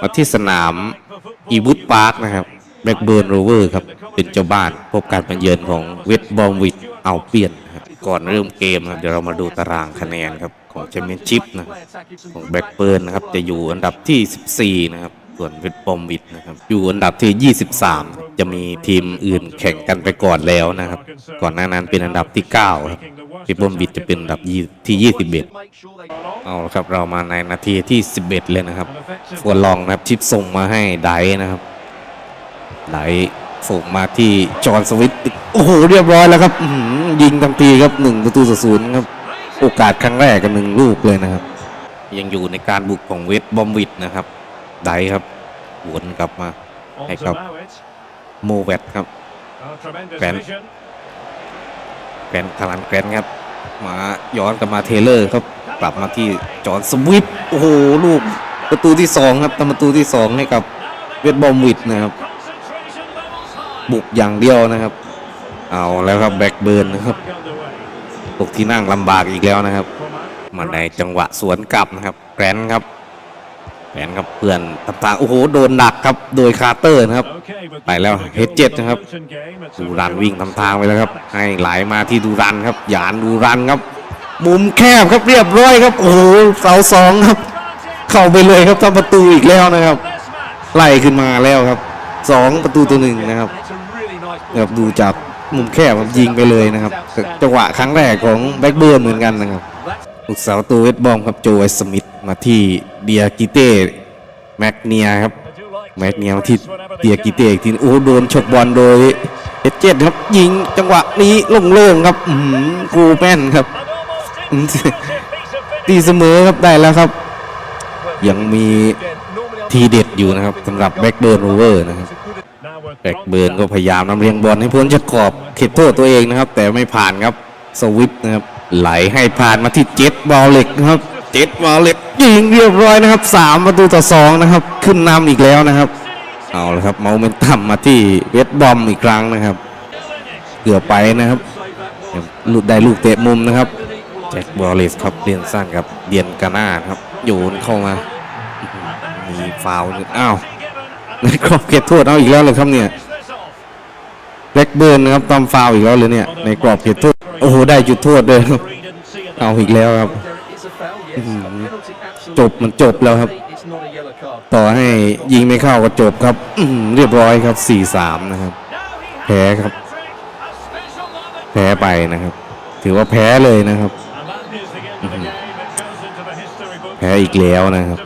มาที่สนามอีวูดพาร์คนะครับแบ็กเบิร์นโรเวอร์ครับ เป็นเจ้าบ้านพบการมาเยือนของเวสต์บอมวิดเอาเปียนครับก่อนเริ่มเกมครับเดี๋ยวเรามาดูตารางคะแนนครับ ของแชมเปี้ยนชิพนะของแบ็กเบิร์นนะครับ จะอยู่อันดับที่ 14 นะครับ ส่วนเวสต์บอมวิดนะครับ อยู่อันดับที่ 23 จะมีทีมอื่นแข่งกันไปก่อนแล้วนะครับ ก่อนหน้านั้นเป็นอันดับที่ 9 ครับเวสต์บอมวิดจะเป็นอันดับที่ 21 เอาครับเรามาในนาทีที่ 11 เลยนะครับฟวนลองนะครับชิปส่งมาให้ไดนะครับไดส่งมาที่จอห์นสวิตโอ้โหเรียบร้อยแล้วครับยิงทันทีครับหนึ่งประตูศูนย์ครับโอกาสครั้งแรกกันหนึ่งลูกเลยนะครับ ยังอยู่ในการบุกของเวสต์บอมวิดนะครับ ไดครับวนกลับมาให้กับโมเวตครับแกรนแกรนคารันแกรนครับ มาย้อนกลับมาเทเลอร์ครับกลับมาที่จอห์นสวิฟต์โอ้โหลูกประตูที่สองครับทำประตูที่สองให้กับเวสต์บอมวิดนะครับ บุกอย่างเดียวนะครับ เอาแล้วครับแบ็กเบิร์นนะครับตกที่นั่งลำบากอีกแล้วนะครับ มาในจังหวะสวนกลับนะครับ แกรนครับ แกรนครับเพื่อนต่างๆโอ้โหโดนดักครับโดยคาร์เตอร์นะครับไปแล้วเฮดเจ็ดนะครับดูรันวิ่งทำทางไปแล้วครับ ให้ไหลมาที่ดูรันครับหยานดูรันครับ มุมแคบครับเรียบร้อยครับโอ้โหเสาสองครับ เข้าไปเลยครับทำประตูอีกแล้วนะครับ ไล่ขึ้นมาแล้วครับสองประตูตัวหนึ่งนะครับแบบดูจากมุมแคบครับยิงไปเลยนะครับจังหวะครั้งแรกของแบ็กเบิร์นเหมือนกันนะครับ ลูกสาวตัวเวทบอมครับโจไอสมิธมาที่เดียกิเต้แมกเนียครับแมกเนียมาที่เดียกิเต้อีกทีโอ้โดนฉกบอลโดยเอเจนครับยิงจังหวะนี้โล่งๆครับอือหือกูแม่นครับตีเสมอครับได้แล้วครับ ยังมีทีเด็ดอยู่นะครับสำหรับแบ็กเบิร์นโอเวอร์นะครับแบ็กเบิร์นก็พยายามนำเรียงบอลให้พ้นจากกรอบเขตโทษตัวเองนะครับ แต่ไม่ผ่านครับ สวิปนะครับไหลให้ผ่านมาที่เจ็ดบอลเล็กนะครับเจ็ดบอลเล็กยิงเรียบร้อยนะครับสามประตูต่อสองนะครับ ขึ้นนำอีกแล้วนะครับ เอาละครับเมาเมนตัมมาที่เวสบอมอีกครั้งนะครับเกือบไปนะครับลูกได้ลูกเตะมุมนะครับแจ็คบอลเลสครับเลียนสั้นครับเดียนกาน่าครับโยนเข้ามา มีฟาวล์อ้าวในกรอบเขตโทษเอาอีกแล้วเลยครับเนี่ยแบล็กเบิร์นนะครับตามฟาวล์อีกแล้วเลยเนี่ยในกรอบเขตโทษ โอ้โห ได้จุดโทษด้วยครับ เอาอีกแล้วครับ จบมันจบแล้วครับ ต่อให้ยิงไม่เข้าก็จบครับ เรียบร้อยครับ 4-3 นะครับ แพ้ครับ แพ้ไปนะครับ ถือว่าแพ้เลยนะครับ แพ้อีกแล้วนะครับ